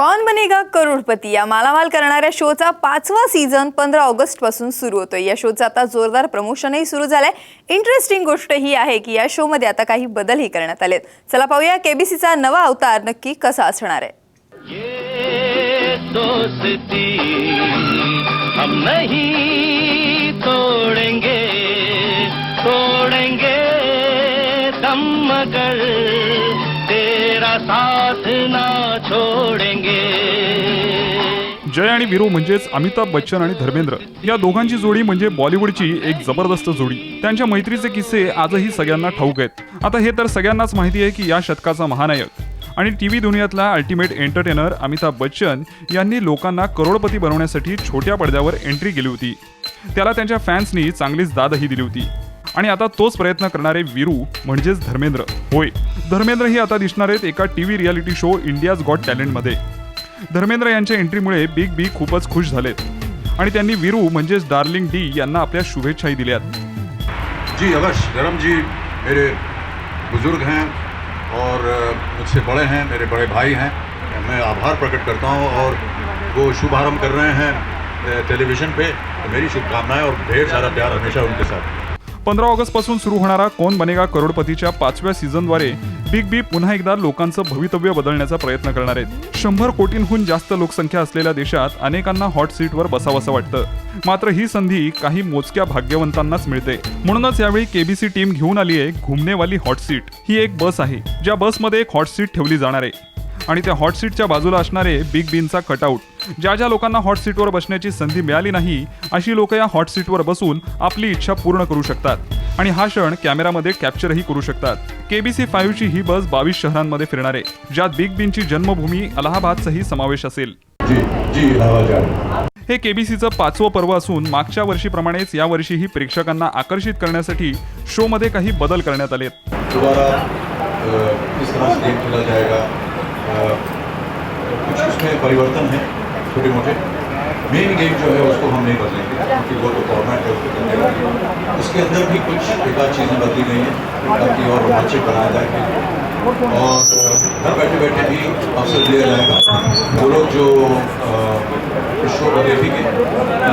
कौन बनेगा करोडपती? या मालामाल करणाऱ्या शोचा पाचवा सीझन पंधरा ऑगस्टपासून सुरू होतोय. या शोचं आता जोरदार प्रमोशनही सुरू झालंय. इंटरेस्टिंग गोष्ट ही आहे की या शो मध्ये आता काही बदलही करण्यात आलेत. चला पाहूया केबीसीचा नवा अवतार नक्की कसा असणार आहे. हम नहीं तोड़ेंगे तोड़ेंगे दम मगर तेरा साथ ना छोड़ेंगे. जय आणि वीरू म्हणजेच अमिताभ बच्चन आणि धर्मेंद्र. या दोघांची जोडी म्हणजे बॉलिवूडची एक जबरदस्त जोडी. त्यांच्या मैत्रीचे किस्से आजही सगळ्यांना ठाऊक आहेत. आता हे तर सगळ्यांनाच माहिती आहे की या शतकाचा महानायक. आणि टी व्ही दुनियातला अल्टिमेट एंटरटेनर अमिताभ बच्चन यांनी लोकांना करोडपती बनवण्यासाठी छोट्या पडद्यावर एंट्री केली होती. त्याला त्यांच्या फॅन्सनी चांगलीच दादही दिली होती. आणि आता तोच प्रयत्न करणारे वीरू म्हणजेच धर्मेंद्र. होय धर्मेंद्र ही आता दिसणार आहेत एका T V reality show India's got टॅलेंटमध्ये. Dharmendra यांच्या एंट्रीमुळे बिग बी खूपच खुश झालेत. आणि त्यांनी वीरू म्हणजेच डार्लिंग डी यांना आपल्या शुभेच्छाही दिल्यात. जी अवश्य. धर्म जी मेरे बुजुर्ग हैं और मुझसे बड़े हैं मेरे बड़े भाई हैं। मैं आभार प्रकट करता हूं और वो शुभारंभ कर रहे हैं टेलीविज़न पे। मेरी शुभकामनाएं और ढेर सारा प्यार हमेशा उनके साथ। पंधरा ऑगस्टपासून सुरू होणारा कोण बनेगा करोडपतीच्या पाचव्या सीझनद्वारे? बिग बी पुन्हा एकदा लोकांचं भवितव्य बदलण्याचा प्रयत्न करणार आहेत. शंभर कोटींहून जास्त लोकसंख्या असलेल्या देशात अनेकांना हॉट सीटवर बसावंसं वाटतं. मात्र ही संधी काही मोजक्या भाग्यवंतांनाच मिळते. म्हणूनच यावेळी केबीसी टीम घेऊन आली आहे घुमनेवाली हॉट सीट ही एक बस आहे. ज्या बसमध्ये एक हॉट सीट ठेवली जाणार आहे. आणि त्या हॉट सीटच्या बाजूला असणारे बिग बीनचा कटआउट ज्या ज्या लोकांना हॉट सीटवर बसण्याची संधी मिळाली नाही अशी लोक या हॉट सीटवर बसून आपली इच्छा पूर्ण करू शकतात. आणि हा क्षण कॅमेरामध्ये कॅप्चरही करू शकतात. केबीसी फाईव्हची ही बस बावीस शहरांमध्ये फिरणार. आहे ज्यात बिग बीनची जन्मभूमी अलाहाबादचाही समावेश असेल. हैं। केबीसीचं पाचवं पर्व असून मागच्या वर्षीप्रमाणेच या वर्षीही प्रेक्षकांना आकर्षित करण्यासाठी शोमध्ये काही बदल करण्यात आलेत. कुछ उसमें परिवर्तन है छोटे मोटे मेन गेम जो है उसको हम नहीं बदलेंगे, क्योंकि वो तो फॉर्मेट है, उसको वाली उसके अंदर भी कुछ एक आध चीज़ें बदली गई हैं, ताकि और रोमांचक बनाया जाए। और घर बैठे बैठे भी अवसर दिया जाएगा। वो लोग जो शो को देखेंगे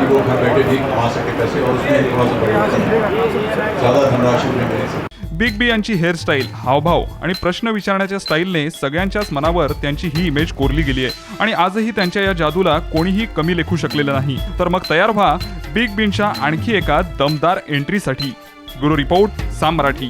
वो घर बैठे भी कमा सके पैसे, और उसमें थोड़ा सा परिवर्तन है। ज़्यादा धनराशि उन्हें मिले सके बिग बी यांची हेअरस्टाईल हावभाव आणि प्रश्न विचारण्याच्या स्टाईलने सगळ्यांच्याच मनावर त्यांची ही इमेज कोरली गेली आहे. आणि आजही त्यांच्या या जादूला कोणीही कमी लेखू शकलेलं नाही. तर मग तयार व्हा बिग बींच्या आणखी एका दमदार एंट्रीसाठी ब्युरो रिपोर्ट साम मराठी.